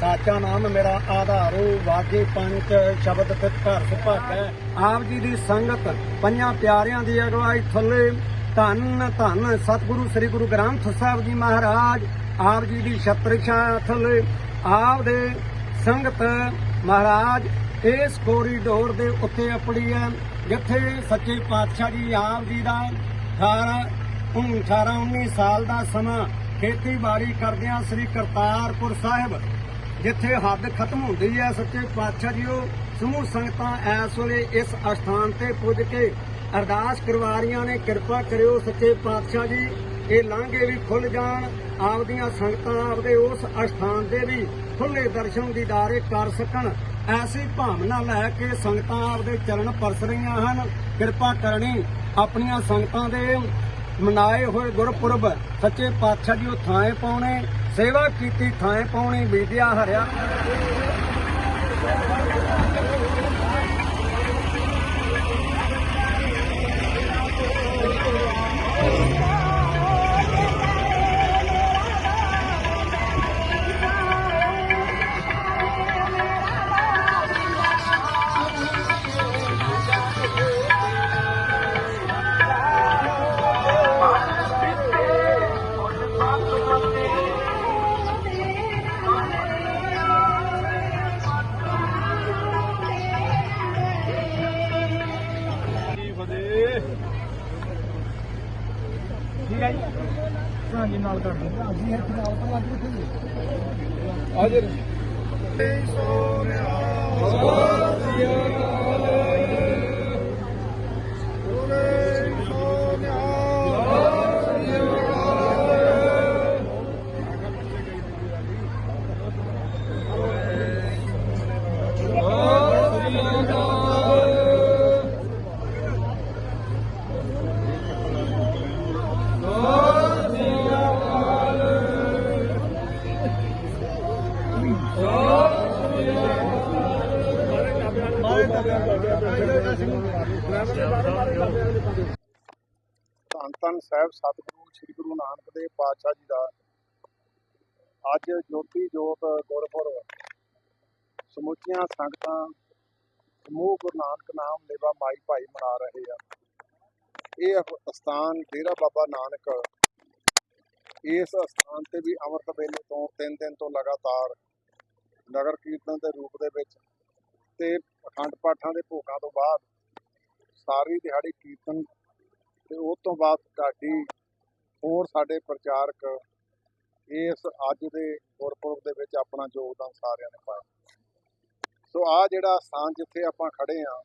ਸਾਚਾ ਨਾਮ ਮੇਰਾ ਆਧਾਰੋ ਵਾਜੇ ਪੰਚ ਸ਼ਬਦ ਤਿਤ ਘਰ ਸੁਭਾਗੈ ਆਪ ਜੀ ਦੀ ਸੰਗਤ, ਪੰਜਾਂ ਪਿਆਰਿਆਂ ਦੀ ਅਗਵਾਈ ਥੱਲੇ, ਧੰਨ ਧੰਨ ਸਤਿਗੁਰੂ, ਸ੍ਰੀ ਗੁਰੂ ਗ੍ਰੰਥ ਸਾਹਿਬ ਜੀ ਮਹਾਰਾਜ, ਆਪ ਜੀ ਦੀ ਛਤਰ ਥੱਲੇ, ਆਪ ਦੇ ਸੰਗਤ ਮਹਾਰਾਜ, ਇਸ ਕੋਰੀਡੋਰ ਦੇ ਉੱਤੇ ਆਪੜੀ ਹੈ, ਜਿੱਥੇ ਸੱਚੇ ਪਾਤਸ਼ਾਹ ਜੀ ਆਪ ਜੀ ਦਾ 18 18 19 ਸਾਲ ਦਾ ਸਮਾਂ ਖੇਤੀਬਾੜੀ ਕਰਦਿਆਂ ਸ੍ਰੀ ਕਰਤਾਰਪੁਰ ਸਾਹਿਬ ਜਿੱਥੇ ਹੱਦ ਖਤਮ ਹੁੰਦੀ ਹੈ, ਸੱਚੇ ਪਾਤਸ਼ਾਹ ਜੀਓ, ਸਮੂਹ ਸੰਗਤਾਂ ਐਸ ਵੇਲੇ ਇਸ ਅਸਥਾਨ ਤੇ ਪੁੱਜ ਕੇ ਅਰਦਾਸ ਕਰਵਾ ਰਹੀਆਂ ਨੇ ਕਿਰਪਾ ਕਰਿਓ, ਸੱਚੇ ਪਾਤਸ਼ਾਹ ਜੀ। ਇਹ ਲਾਂਘੇ ਵੀ ਖੁੱਲ ਜਾਣ, ਆਪਦੀਆਂ ਸੰਗਤਾਂ ਆਪਦੇ ਉਸ ਅਸਥਾਨ ਦੇ ਵੀ ਖੁੱਲੇ ਦਰਸ਼ਨ ਦੀਦਾਰੇ ਕਰ ਸਕਣ। ਐਸੀ ਭਾਵਨਾ ਲੈ ਕੇ ਸੰਗਤਾਂ ਆਪਦੇ ਚਰਨ ਪਰਸ ਰਹੀਆਂ ਹਨ। ਕਿਰਪਾ ਕਰਨੀ ਆਪਣੀਆਂ ਸੰਗਤਾਂ ਦੇ ਮਨਾਏ ਹੋਏ ਗੁਰਪੁਰਬ ਸੱਚੇ ਪਾਤਸ਼ਾਹ ਜੀ ਉਹ ਥਾਂ ਪਾਉਣੇ। ਸੇਵਾ ਕੀਤੀ ਥਾਂ ਪਾਉਣੀ ਵਿਦਿਆ ਹਰਿਆ। ਹਾਂਜੀ ਨਾਲ ਕਰ ਸਾਹਿਬ, ਸਤਿਗੁਰੂ, ਸ੍ਰੀ ਗੁਰੂ ਨਾਨਕ ਦੇਵ ਪਾਤਸ਼ਾਹ ਜੀ ਦਾ ਅੱਜ ਜੋਤੀ ਜੋਤ ਗੁਰਪੁਰਬ, ਸਮੁੱਚੀਆਂ ਸੰਗਤਾਂ ਸਮੂਹ ਗੁਰੂ ਨਾਨਕ ਨਾਮ ਲੇਵਾ ਮਾਈ ਭਾਈ ਮਨਾ ਰਹੇ ਆ। ਇਹ ਸਥਾਨ ਡੇਰਾ ਬਾਬਾ ਨਾਨਕ, ਇਸ ਸਥਾਨ ਤੇ ਵੀ ਅੰਮ੍ਰਿਤ ਵੇਲੇ ਤੋਂ ਤਿੰਨ ਦਿਨ ਤੋਂ ਲਗਾਤਾਰ ਨਗਰ ਕੀਰਤਨ ਦੇ ਰੂਪ ਦੇ ਵਿੱਚ ਤੇ ਅਖੰਡ ਪਾਠਾਂ ਦੇ ਭੋਗਾਂ ਤੋਂ ਬਾਅਦ ਸਾਰੀ ਦਿਹਾੜੀ ਕੀਰਤਨ ਤੇ ਉਸ ਤੋਂ ਬਾਅਦ ਢਾਡੀ ਹੋਰ ਸਾਡੇ ਪ੍ਰਚਾਰਕ ਇਸ ਅੱਜ ਦੇ ਗੁਰਪੁਰਬ ਦੇ ਵਿੱਚ ਆਪਣਾ ਯੋਗਦਾਨ ਸਾਰਿਆਂ ਨੇ ਪਾਇਆ। ਸੋ ਆ ਜਿਹੜਾ ਸਥਾਨ ਜਿੱਥੇ ਆਪਾਂ ਖੜੇ ਆ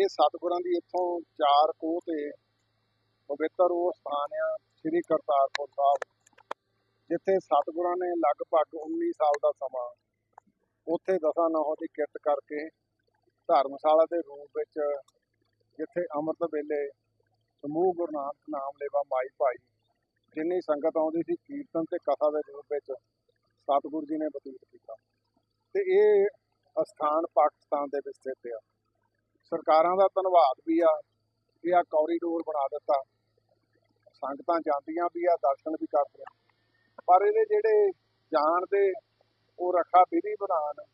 ਇਹ ਸਤਿਗੁਰਾਂ ਦੀ ਇੱਥੋਂ ਚਾਰ ਕੋਹ ਤੇ ਪਵਿੱਤਰ ਉਹ ਸਥਾਨ ਆ, ਸ੍ਰੀ ਕਰਤਾਰਪੁਰ ਸਾਹਿਬ, ਜਿੱਥੇ ਸਤਿਗੁਰਾਂ ਨੇ ਲਗਭਗ 19 ਸਾਲ ਦਾ ਸਮਾਂ ਉੱਥੇ ਦਸਾਂ ਨਹੋ ਦੀ ਕਿਰਤ ਕਰਕੇ ਧਰਮਸ਼ਾਲਾ ਦੇ ਰੂਪ ਵਿੱਚ ਜਿੱਥੇ ਅੰਮ੍ਰਿਤ ਵੇਲੇ ਸਮੂਹ ਗੁਰੂ ਨਾਨਕ ਨਾਮ ਲੇਵਾ ਮਾਈ ਭਾਈ, ਜਿੰਨੀ ਸੰਗਤ ਆਉਂਦੀ ਸੀ, ਕੀਰਤਨ ਤੇ ਕਥਾ ਦੇ ਰੂਪ ਵਿੱਚ ਸਤਿਗੁਰੂ ਜੀ ਨੇ ਬਤੀਤ ਕੀਤਾ। ਤੇ ਇਹ ਅਸਥਾਨ ਪਾਕਿਸਤਾਨ ਦੇ ਵਿੱਚ ਸਥਿਤ ਆ। ਸਰਕਾਰਾਂ ਦਾ ਧੰਨਵਾਦ ਵੀ ਆ ਕਿ ਆ ਕੋਰੀਡੋਰ ਬਣਾ ਦਿੱਤਾ। ਸੰਗਤਾਂ ਜਾਂਦੀਆਂ ਵੀ ਆ, ਦਰਸ਼ਨ ਵੀ ਕਰਦੀਆਂ। ਪਰ ਇਹਦੇ ਜਿਹੜੇ ਜਾਣ ਦੇ ਉਹ ਰੱਖਾ ਵਿਧੀ ਬਣਾਉਣ,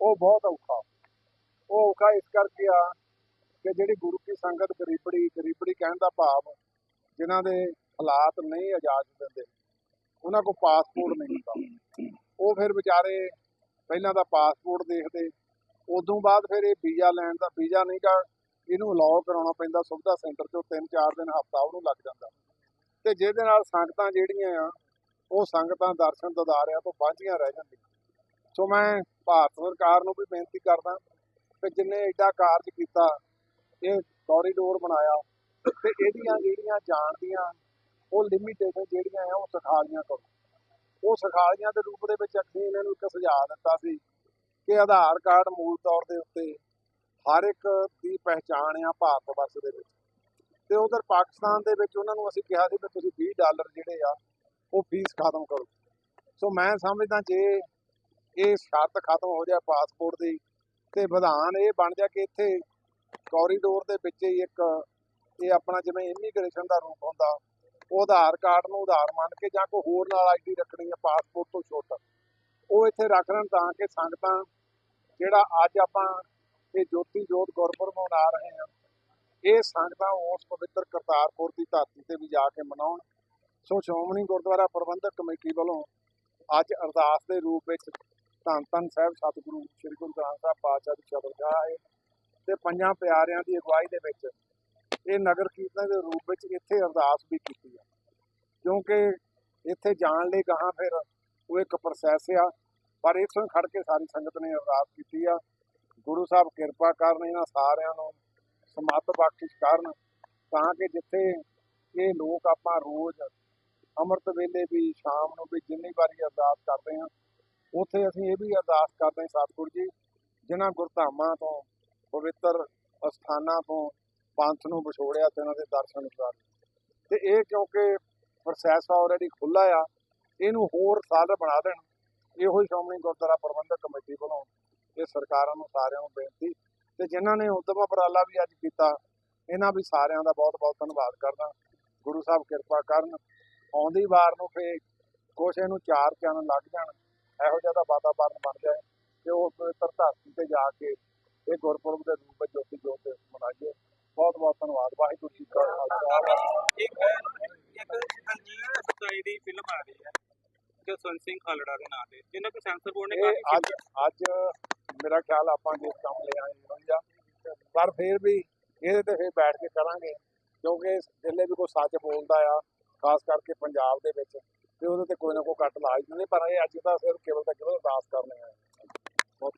ਉਹ ਬਹੁਤ ਔਖਾ। ਉਹ ਔਖਾ ਇਸ ਕਰਕੇ ਆ ਕਿ ਜਿਹੜੀ ਗੁਰੂ ਕੀ ਸੰਗਤ ਗਰੀਬੜੀ ਗਰੀਬੜੀ ਕਹਿਣ ਦਾ ਭਾਵ ਜਿਨ੍ਹਾਂ ਦੇ ਹਾਲਾਤ ਨਹੀਂ ਇਜਾਜ਼ਤ ਦਿੰਦੇ, ਉਹਨਾਂ ਕੋਲ ਪਾਸਪੋਰਟ ਨਹੀਂ ਹੁੰਦਾ। ਉਹ ਫਿਰ ਵਿਚਾਰੇ ਪਹਿਲਾਂ ਤਾਂ ਪਾਸਪੋਰਟ ਦੇਖਦੇ, ਉਦੋਂ ਬਾਅਦ ਫਿਰ ਇਹ ਵੀਜ਼ਾ ਲੈਣ ਦਾ, ਵੀਜ਼ਾ ਨਹੀਂ ਗਾ ਇਹਨੂੰ ਅਲਾਉ ਕਰਾਉਣਾ ਪੈਂਦਾ, ਸੁਵਿਧਾ ਸੈਂਟਰ 'ਚੋਂ 3-4 ਦਿਨ ਹਫਤਾ ਉਹਨੂੰ ਲੱਗ ਜਾਂਦਾ। ਤੇ ਜਿਹਦੇ ਨਾਲ ਸੰਗਤਾਂ ਜਿਹੜੀਆਂ ਆ, ਉਹ ਸੰਗਤਾਂ ਦਰਸ਼ਨ ਦਦਾਰਿਆਂ ਤੋਂ ਵਾਂਝੀਆਂ ਰਹਿ ਜਾਂਦੀਆਂ। ਸੋ ਮੈਂ ਭਾਰਤ ਸਰਕਾਰ ਨੂੰ ਵੀ ਬੇਨਤੀ ਕਰਦਾ ਕਿ ਜਿੰਨੇ ਐਡਾ ਕਾਰਜ ਕੀਤਾ ਇਹ ਕੋਰੀਡੋਰ ਬਣਾਇਆ ਤੇ ਇਹਦੀਆਂ ਜਿਹੜੀਆਂ ਜਾਣ ਦੀਆਂ ਉਹ ਲਿਮਿਟੇਸ਼ਨ ਜਿਹੜੀਆਂ ਆ ਉਹ ਸਖਾਲੀਆਂ ਕਰੋ। ਉਹ ਸਖਾਲੀਆਂ ਦੇ ਰੂਪ ਦੇ ਵਿੱਚ ਅਸੀਂ ਇਹਨਾਂ ਨੂੰ ਇੱਕ ਸੁਝਾਅ ਦਿੱਤਾ ਸੀ ਕਿ ਆਧਾਰ ਕਾਰਡ ਮੂਲ ਤੌਰ ਦੇ ਉੱਤੇ ਹਰ ਇੱਕ ਦੀ ਪਹਿਚਾਣ ਆ ਭਾਰਤ ਵਰਸ਼ ਦੇ ਵਿੱਚ। ਤੇ ਉਧਰ ਪਾਕਿਸਤਾਨ ਦੇ ਵਿੱਚ ਉਹਨਾਂ ਨੂੰ ਅਸੀਂ ਕਿਹਾ ਸੀ ਵੀ ਤੁਸੀਂ 20 ਡਾਲਰ ਜਿਹੜੇ ਆ ਉਹ ਫੀਸ ਖਤਮ ਕਰੋ। ਸੋ ਮੈਂ ਸਮਝਦਾ ਜੇ ਇਹ ਸ਼ਰਤ ਖਤਮ ਹੋ ਜਾਏ ਪਾਸਪੋਰਟ ਦੀ ਤੇ ਵਿਧਾਨ ਇਹ ਬਣ ਜਾ ਕਿ ਇੱਥੇ ਕੋਰੀਡੋਰ ਦੇ ਵਿੱਚ ਹੀ ਇੱਕ, ਇਹ ਆਪਣਾ ਜਿਵੇਂ ਇਮੀਗ੍ਰੇਸ਼ਨ ਦਾ ਰੂਪ ਹੁੰਦਾ, ਉਹ ਆਧਾਰ ਕਾਰਡ ਨੂੰ ਆਧਾਰ ਮੰਨ ਕੇ ਜਾਂ ਕੋਈ ਹੋਰ ਨਾਲ ਆਈਡੀ ਰੱਖਣੀ ਹੈ ਪਾਸਪੋਰਟ ਤੋਂ ਛੋਟਾ, ਉਹ ਇੱਥੇ ਰੱਖ ਲੈਣ ਤਾਂ ਕਿ ਸੰਗਤਾਂ, ਜਿਹੜਾ ਅੱਜ ਆਪਾਂ ਇਹ ਜੋਤੀ ਜੋਤ ਗੁਰਪੁਰਬ ਮਨਾ ਰਹੇ ਹਾਂ, ਇਹ ਸੰਗਤਾਂ ਉਸ ਪਵਿੱਤਰ ਕਰਤਾਰਪੁਰ ਦੀ ਧਰਤੀ ਤੇ ਵੀ ਜਾ ਕੇ ਮਨਾਉਣ। ਸੋ ਸ਼੍ਰੋਮਣੀ ਗੁਰਦੁਆਰਾ ਪ੍ਰਬੰਧਕ ਕਮੇਟੀ ਵੱਲੋਂ ਅੱਜ ਅਰਦਾਸ ਦੇ ਰੂਪ ਵਿੱਚ ਧੰਨ ਧੰਨ ਸਾਹਿਬ, ਸਤਿਗੁਰੂ ਸ੍ਰੀ ਗੁਰੂ ਗ੍ਰੰਥ ਸਾਹਿਬ ਪਾਤਸ਼ਾਹ ਦੀ ਸ਼ਬਦਗਾਹ ਹੈ। ਤੇ ਪੰਜਾਂ ਪਿਆਰਿਆਂ ਦੀ ਅਗਵਾਈ ਦੇ ਵਿੱਚ ਇਹ ਨਗਰ ਕੀਰਤਨ ਦੇ ਰੂਪ ਵਿੱਚ ਇੱਥੇ ਅਰਦਾਸ ਵੀ ਕੀਤੀ ਆ। ਕਿਉਂਕਿ ਇੱਥੇ ਜਾਣ ਲਈ ਗਾਹਾਂ ਫਿਰ ਉਹ ਇੱਕ ਪ੍ਰੋਸੈਸ ਆ, ਪਰ ਇੱਥੋਂ ਖੜ ਕੇ ਸਾਰੀ ਸੰਗਤ ਨੇ ਅਰਦਾਸ ਕੀਤੀ ਆ। ਗੁਰੂ ਸਾਹਿਬ ਕਿਰਪਾ ਕਰਨ ਇਹਨਾਂ ਸਾਰਿਆਂ ਨੂੰ ਸਮੱਤ ਬਖਸ਼ਿਸ਼ ਕਰਨ ਤਾਂ ਕਿ ਜਿੱਥੇ ਇਹ ਲੋਕ ਆਪਾਂ ਰੋਜ਼ ਅੰਮ੍ਰਿਤ ਵੇਲੇ ਵੀ ਸ਼ਾਮ ਨੂੰ ਵੀ ਜਿੰਨੀ ਵਾਰੀ ਅਰਦਾਸ ਕਰਦੇ ਹਾਂ, ਉੱਥੇ ਅਸੀਂ ਇਹ ਵੀ ਅਰਦਾਸ ਕਰਦੇ ਹਾਂ, ਸਤਿਗੁਰੂ ਜੀ, ਜਿਨ੍ਹਾਂ ਗੁਰਧਾਮਾਂ ਤੋਂ ਪਵਿੱਤਰ ਅਸਥਾਨਾਂ ਤੋਂ ਪੰਥ ਨੂੰ ਵਿਛੋੜਿਆ ਤੇ ਉਹਨਾਂ ਦੇ ਦਰਸ਼ਨ ਕਰਾ ਤੇ ਇਹ ਕਿਉਂਕਿ ਪ੍ਰੋਸੈਸ ਆਲਰੇਡੀ ਖੁੱਲਾ ਆ, ਇਹਨੂੰ ਹੋਰ ਸਾਲ ਬਣਾ ਦੇਣ। ਇਹੋ ਹੀ ਸ਼੍ਰੋਮਣੀ ਗੁਰਦੁਆਰਾ ਪ੍ਰਬੰਧਕ ਕਮੇਟੀ ਵੱਲੋਂ ਇਹ ਸਰਕਾਰਾਂ ਨੂੰ ਸਾਰਿਆਂ ਨੂੰ ਬੇਨਤੀ। ਤੇ ਜਿਨ੍ਹਾਂ ਨੇ ਉਦਮ ਉਪਰਾਲਾ ਵੀ ਅੱਜ ਕੀਤਾ, ਇਹਨਾਂ ਵੀ ਸਾਰਿਆਂ ਦਾ ਬਹੁਤ ਬਹੁਤ ਧੰਨਵਾਦ ਕਰਦਾ। ਗੁਰੂ ਸਾਹਿਬ ਕਿਰਪਾ ਕਰਨ, ਆਉਂਦੀ ਵਾਰ ਨੂੰ ਫੇ ਕੁਛ ਇਹਨੂੰ ਚਾਰ ਚੰਨ ਲੱਗ ਜਾਣ, ਇਹੋ ਜਿਹਾ ਦਾ ਵਾਤਾਵਰਨ ਬਣ ਜਾਏ ਤੇ ਉਸ ਪਵਿੱਤਰ ਧਰਤੀ ਤੇ ਜਾ ਕੇ ਇਹ ਗੁਰਪੁਰਬ ਦੇ ਰੂਪ ਵਿੱਚ ਜੋਤੀ ਜੋਤ ਮਨਾਈਏ। ਬਹੁਤ ਬਹੁਤ ਧੰਨਵਾਦ। ਵਾਹਿਗੁਰੂ ਜੀ ਕਾ ਖਾਲਸਾ। ਇੱਕ ਇੱਕ ਅਜੀਤ ਸਚਾਈ ਦੀ ਫਿਲਮ ਆ ਰਹੀ ਹੈ ਜਸਵੰਤ ਸਿੰਘ ਖਾਲੜਾ ਦੇ ਨਾਂ ਤੇ। ਜਿਹਨਾਂ ਕੋ ਸੈਂਸਰ ਬੋਰਡ ਨੇ ਇਹ ਅੱਜ ਅੱਜ ਮੇਰਾ ਖਿਆਲ ਆਪਾਂ ਜਿਸ ਕੰਮ ਲੈ ਆਏ ਹੋਈ ਆ ਪਰ ਫਿਰ ਵੀ ਇਹਦੇ ਤੇ ਫਿਰ ਬੈਠ ਕੇ ਕਰਾਂਗੇ ਕਿਉਂਕਿ ਜਿੱਲੇ ਵੀ ਕੋਈ ਸੱਚ ਬੋਲਦਾ ਆ ਖਾਸ ਕਰਕੇ ਪੰਜਾਬ ਦੇ ਵਿੱਚ ਤੇ ਉਹਦੇ ਤੇ ਕੋਈ ਨਾ ਕੋਈ ਕੱਟ ਲਾ ਹੀ ਦਿੰਦੇ। ਪਰ ਇਹ ਅੱਜ ਦਾ ਸਿਰ ਕੇਵਲ ਤਾਂ ਕੇਵਲ ਅਰਦਾਸ ਕਰਨੇ ਆ ਬਹੁਤ